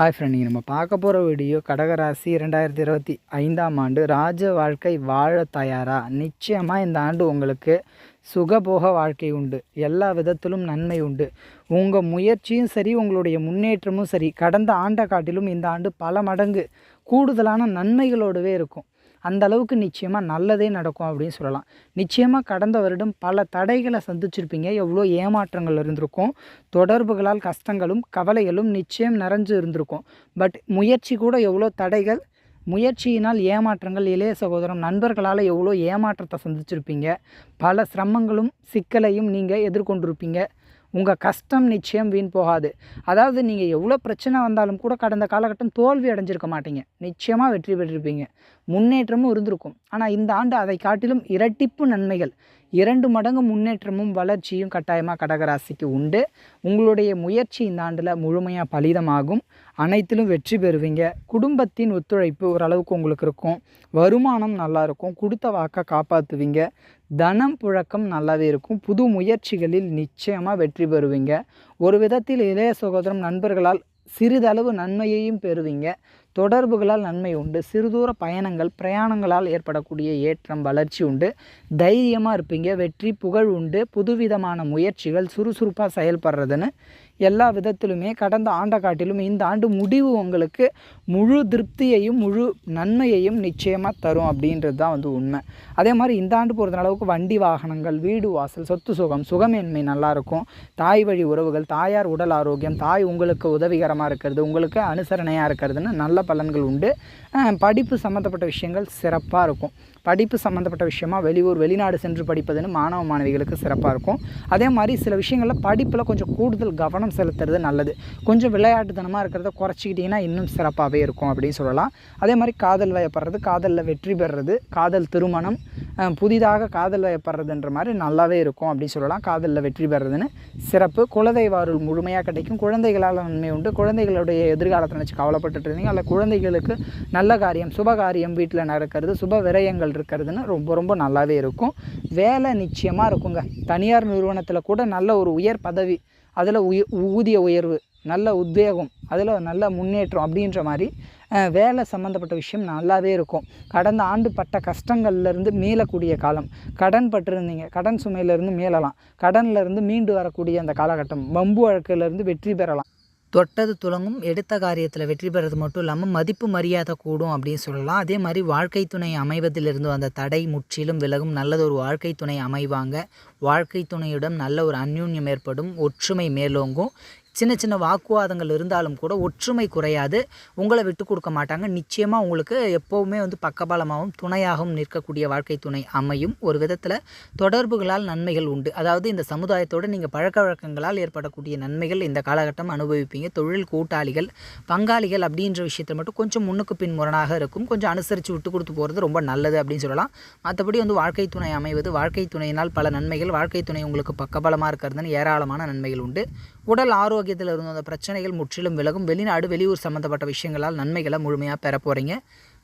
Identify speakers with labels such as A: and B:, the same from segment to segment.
A: hi friend நீங்கள் நம்ம பார்க்க போகிற வீடியோ கடகராசி இரண்டாயிரத்தி இருபத்தி ஐந்தாம் ஆண்டு ராஜ வாழ்க்கை வாழ தயாரா நிச்சயமாக இந்த ஆண்டு உங்களுக்கு சுகபோக வாழ்க்கை உண்டு எல்லா விதத்திலும் நன்மை உண்டு உங்கள் முயற்சியும் சரி உங்களுடைய முன்னேற்றமும் சரி கடந்த ஆண்டை காட்டிலும் இந்த ஆண்டு பல மடங்கு கூடுதலான நன்மைகளோடவே இருக்கும் அந்த அளவுக்கு நிச்சயமாக நல்லதே நடக்கும் அப்படின்னு சொல்லலாம் நிச்சயமாக கடந்த வருடம் பல தடைகளை சந்திச்சிருப்பீங்க எவ்வளோ ஏமாற்றங்கள் இருந்திருக்கும் தொடர்புகளால் கஷ்டங்களும் கவலைகளும் நிச்சயம் நிறைஞ்சு இருந்திருக்கும் பட் முயற்சி கூட எவ்வளோ தடைகள் முயற்சியினால் ஏமாற்றங்கள் இளைய சகோதரம் நண்பர்களால் எவ்வளோ ஏமாற்றத்தை சந்திச்சிருப்பீங்க பல சிரமங்களும் சிக்கலையும் நீங்கள் எதிர்கொண்டிருப்பீங்க உங்கள் கஷ்டம் நிச்சயம் வீண் போகாது அதாவது நீங்கள் எவ்வளோ பிரச்சனை வந்தாலும் கூட கடந்த காலகட்டம் தோல்வி அடைஞ்சிருக்க மாட்டீங்க நிச்சயமாக வெற்றி பெற்றிருப்பீங்க முன்னேற்றமும் இருந்திருக்கும் ஆனால் இந்த ஆண்டு அதை காட்டிலும் இரட்டிப்பு நன்மைகள் இரண்டு மடங்கு முன்னேற்றமும் வளர்ச்சியும் கட்டாயமாக கடகராசிக்கு உண்டு உங்களுடைய முயற்சி இந்த ஆண்டில் முழுமையாக பலிதமாகும் அனைத்திலும் வெற்றி பெறுவீங்க குடும்பத்தின் ஒத்துழைப்பு ஓரளவுக்கு உங்களுக்கு இருக்கும் வருமானம் நல்லாயிருக்கும் கொடுத்த வாக்கை காப்பாற்றுவீங்க தனம் புழக்கம் நல்லாவே இருக்கும் புது முயற்சிகளில் நிச்சயமாக வெற்றி பெறுவீங்க ஒரு விதத்தில் இளைய சகோதரம் நண்பர்களால் சிறிதளவு நன்மையையும் பெறுவீங்க தொடர்புகளால் நன்மை உண்டு சிறுதூர பயணங்கள் பிரயாணங்களால் ஏற்படக்கூடிய ஏற்றம் வளர்ச்சி உண்டு தைரியமாக இருப்பீங்க வெற்றி புகழ் உண்டு புதுவிதமான முயற்சிகள் சுறுசுறுப்பாக செயல்படுறதுன்னு எல்லா விதத்திலுமே கடந்த ஆண்டை காட்டிலும் இந்த ஆண்டு முடிவு உங்களுக்கு முழு திருப்தியையும் முழு நன்மையையும் நிச்சயமாக தரும் அப்படின்றது தான் வந்து உண்மை அதே மாதிரி இந்த ஆண்டு பொறுத்த அளவுக்கு வண்டி வாகனங்கள் வீடு வாசல் சொத்து சுகம் சுகமேன்மை நல்லாயிருக்கும் தாய் வழி உறவுகள் தாயார் உடல் ஆரோக்கியம் தாய் உங்களுக்கு உதவிகரமாக இருக்கிறது உங்களுக்கு அனுசரணையாக இருக்கிறதுன்னு நல்ல பலன்கள் உண்டு படிப்பு சம்மந்தப்பட்ட விஷயங்கள் சிறப்பாக இருக்கும் படிப்பு சம்மந்தப்பட்ட விஷயமா வெளியூர் வெளிநாடு சென்று படிப்பதுன்னு மாணவ மாணவிகளுக்கு சிறப்பாக இருக்கும் அதே மாதிரி சில விஷயங்களில் படிப்பில் கொஞ்சம் கூடுதல் கவனம் செலுத்துறது நல்லது கொஞ்சம் விளையாட்டுத்தனமாக இருக்கிறத குறைச்சிக்கிட்டிங்கன்னா இன்னும் சிறப்பாகவே இருக்கும் அப்படின்னு சொல்லலாம் அதே மாதிரி காதல் வயப்படுறது காதலில் வெற்றி பெறுறது காதல் திருமணம் புதிதாக காதலில் ஏற்படுறதுன்ற மாதிரி நல்லாவே இருக்கும் அப்படின்னு சொல்லலாம் காதலில் வெற்றி பெறதுன்னு சிறப்பு குலதெய்வ அருள் முழுமையாக கிடைக்கும் குழந்தைகளால் நன்மை உண்டு குழந்தைகளுடைய எதிர்காலத்தை நினச்சி கவலைப்பட்டுட்டு இருந்தீங்க அல்ல குழந்தைகளுக்கு நல்ல காரியம் சுப காரியம் வீட்டில் நடக்கிறது சுப விரயங்கள் இருக்கிறதுன்னு ரொம்ப ரொம்ப நல்லாவே இருக்கும் வேலை நிச்சயமாக இருக்குங்க தனியார் நிறுவனத்தில் கூட நல்ல ஒரு உயர் பதவி அதில் உய ஊதிய உயர்வு நல்ல உத்வேகம் அதில் நல்ல முன்னேற்றம் அப்படின்ற மாதிரி வேலை சம்மந்தப்பட்ட விஷயம் நல்லாவே இருக்கும் கடந்த ஆண்டு பட்ட கஷ்டங்கள்லேருந்து மீளக்கூடிய காலம் கடன் பட்டிருந்தீங்க கடன் சுமையிலேருந்து மீளலாம் கடன்லேருந்து மீண்டு வரக்கூடிய அந்த காலகட்டம் பம்பு வழக்கிலேருந்து வெற்றி பெறலாம்
B: தொட்டது துளங்கும் எடுத்த காரியத்தில் வெற்றி பெறது மட்டும் இல்லாமல் மதிப்பு மரியாதை கூடும் அப்படின்னு சொல்லலாம் அதே மாதிரி வாழ்க்கை துணை அமைவதிலிருந்து அந்த தடை முற்றிலும் விலகும் நல்லதொரு வாழ்க்கை துணை அமைவாங்க வாழ்க்கை துணையுடன் நல்ல ஒரு அந்யூன்யம் ஏற்படும் ஒற்றுமை மேலோங்கும் சின்ன சின்ன வாக்குவாதங்கள் இருந்தாலும் கூட ஒற்றுமை குறையாது உங்களை விட்டு கொடுக்க மாட்டாங்க நிச்சயமாக உங்களுக்கு எப்போவுமே வந்து பக்கபலமாகவும் துணையாகவும் நிற்கக்கூடிய வாழ்க்கை துணை அமையும் ஒரு விதத்தில் தொடர்புகளால் நன்மைகள் உண்டு அதாவது இந்த சமுதாயத்தோடு நீங்கள் பழக்க வழக்கங்களால் ஏற்படக்கூடிய நன்மைகள் இந்த காலகட்டம் அனுபவிப்பீங்க தொழில் கூட்டாளிகள் பங்காளிகள் அப்படின்ற விஷயத்தில் மட்டும் கொஞ்சம் முன்னுக்கு பின் முரணாக இருக்கும் கொஞ்சம் அனுசரித்து விட்டு கொடுத்து போகிறது ரொம்ப நல்லது அப்படின்னு சொல்லலாம் மற்றபடி வந்து வாழ்க்கை துணை அமைவது வாழ்க்கை துணையினால் பல நன்மைகள் வாழ்க்கை துணை உங்களுக்கு பக்கபலமாக இருக்கிறதுன்னு ஏராளமான நன்மைகள் உண்டு உடல் ஆரோக்கியத்தில் இருந்த அந்த பிரச்சனைகள் முற்றிலும் விலகும் வெளிநாடு வெளியூர் சம்மந்தப்பட்ட விஷயங்களால் நன்மைகளை முழுமையாக பெற போகிறீங்க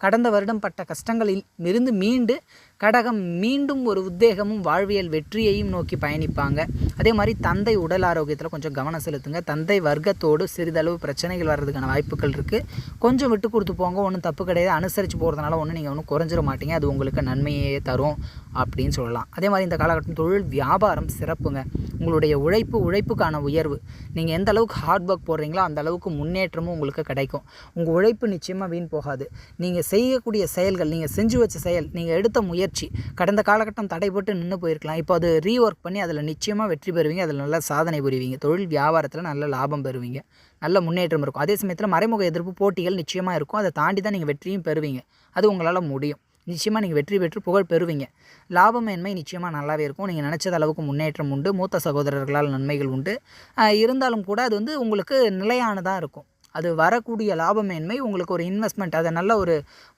B: கடந்த வருடம் பட்ட கஷ்டங்களில் இருந்து மீண்டு கடகம் மீண்டும் ஒரு உத்தேகமும் வாழ்வியல் வெற்றியையும் நோக்கி பயணிப்பாங்க அதே மாதிரி தந்தை உடல் ஆரோக்கியத்தில் கொஞ்சம் கவனம் செலுத்துங்க தந்தை வர்க்கத்தோடு சிறிதளவு பிரச்சனைகள் வர்றதுக்கான வாய்ப்புகள் இருக்குது கொஞ்சம் விட்டு கொடுத்து போங்க ஒன்றும் தப்பு கிடையாது அனுசரித்து போகிறதுனால ஒன்றும் நீங்கள் ஒன்றும் குறைஞ்சிட மாட்டீங்க அது உங்களுக்கு நன்மையே தரும் அப்படின்னு சொல்லலாம் அதே மாதிரி இந்த காலகட்டம் தொழில் வியாபாரம் சிறப்புங்க உங்களுடைய உழைப்பு உழைப்புக்கான உயர்வு நீங்கள் எந்த அளவுக்கு ஹார்ட் ஒர்க் போடுறீங்களோ அந்த அளவுக்கு முன்னேற்றமும் உங்களுக்கு கிடைக்கும் உங்கள் உழைப்பு நிச்சயமாக வீண் போகாது நீங்கள் செய்யக்கூடிய செயல்கள் நீங்கள் செஞ்சு வச்ச செயல் நீங்கள் எடுத்த முயற்சி கடந்த காலகட்டம் தடைப்பட்டு நின்று போயிருக்கலாம் இப்போ அது ரீ ஒர்க் பண்ணி அதில் நிச்சயமாக வெற்றி பெறுவீங்க அதில் நல்ல சாதனை புரிவீங்க தொழில் வியாபாரத்தில் நல்ல லாபம் பெறுவீங்க நல்ல முன்னேற்றம் இருக்கும் அதே சமயத்தில் மறைமுக எதிர்ப்பு போட்டிகள் நிச்சயமாக இருக்கும் அதை தாண்டி தான் நீங்கள் வெற்றியும் பெறுவீங்க அது உங்களால் முடியும் நிச்சயமாக நீங்கள் வெற்றி பெற்று புகழ் பெறுவீங்க லாபமேன்மை நிச்சயமாக நல்லாவே இருக்கும் நீங்கள் நினச்சத அளவுக்கு முன்னேற்றம் உண்டு மூத்த சகோதரர்களால் நன்மைகள் உண்டு இருந்தாலும் கூட அது வந்து உங்களுக்கு நிலையானதாக இருக்கும் அது வரக்கூடிய லாபமேன்மை உங்களுக்கு ஒரு இன்வெஸ்ட்மெண்ட் அதை நல்ல ஒரு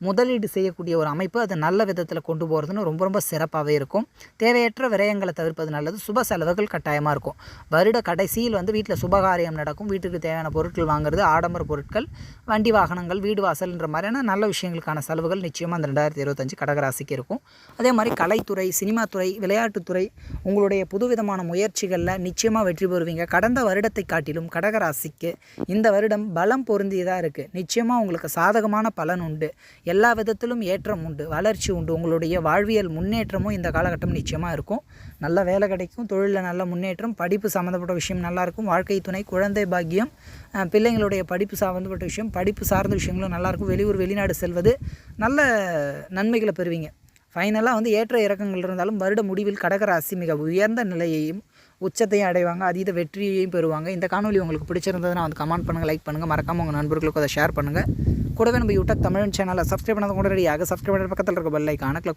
B: முதலீடு செய்யக்கூடிய ஒரு அமைப்பு அதை நல்ல விதத்தில் கொண்டு போகிறதுன்னு ரொம்ப ரொம்ப சிறப்பாகவே இருக்கும் தேவையற்ற விரயங்களை தவிர்ப்பது நல்லது சுப செலவுகள் கட்டாயமாக இருக்கும் வருட கடைசியில் வந்து வீட்டில் சுபகாரியம் நடக்கும் வீட்டுக்கு தேவையான பொருட்கள் வாங்குறது ஆடம்பர பொருட்கள் வண்டி வாகனங்கள் வீடு வாசல்ன்ற மாதிரியான நல்ல விஷயங்களுக்கான செலவுகள் நிச்சயமாக அந்த ரெண்டாயிரத்தி இருபத்தஞ்சு கடகராசிக்கு இருக்கும் அதே மாதிரி கலைத்துறை சினிமாத்துறை விளையாட்டுத்துறை உங்களுடைய புதுவிதமான முயற்சிகளில் நிச்சயமாக வெற்றி பெறுவீங்க கடந்த வருடத்தை காட்டிலும் கடகராசிக்கு இந்த வருடம் பல பலம் பொருந்தியதாக இருக்குது நிச்சயமாக உங்களுக்கு சாதகமான பலன் உண்டு எல்லா விதத்திலும் ஏற்றம் உண்டு வளர்ச்சி உண்டு உங்களுடைய வாழ்வியல் முன்னேற்றமும் இந்த காலகட்டம் நிச்சயமாக இருக்கும் நல்ல வேலை கிடைக்கும் தொழிலில் நல்ல முன்னேற்றம் படிப்பு சம்மந்தப்பட்ட விஷயம் நல்லாயிருக்கும் வாழ்க்கை துணை குழந்தை பாக்கியம் பிள்ளைங்களுடைய படிப்பு சம்மந்தப்பட்ட விஷயம் படிப்பு சார்ந்த விஷயங்களும் நல்லாயிருக்கும் வெளியூர் வெளிநாடு செல்வது நல்ல நன்மைகளை பெறுவீங்க ஃபைனலாக வந்து ஏற்ற இறக்கங்கள் இருந்தாலும் வருட முடிவில் கடகராசி மிக உயர்ந்த நிலையையும் உச்சத்தையும் அடைவாங்க அதீத வெற்றியையும் பெறுவாங்க இந்த காணொலி உங்களுக்கு பிடிச்சிருந்ததுன்னா வந்து கமெண்ட் பண்ணுங்கள் லைக் பண்ணுங்கள் மறக்காமல் உங்கள் நண்பர்களுக்கு அதை ஷேர் பண்ணுங்கள் கூடவே நம்ம யூடியூப் தமிழ் சேனலை சப்ஸ்கிரைப் பண்ணாத உடனடியாக சப்ஸ்கிரைப் பண்ணுற பக்கத்தில் இருக்க பெல் ஐக்கான கிளிக்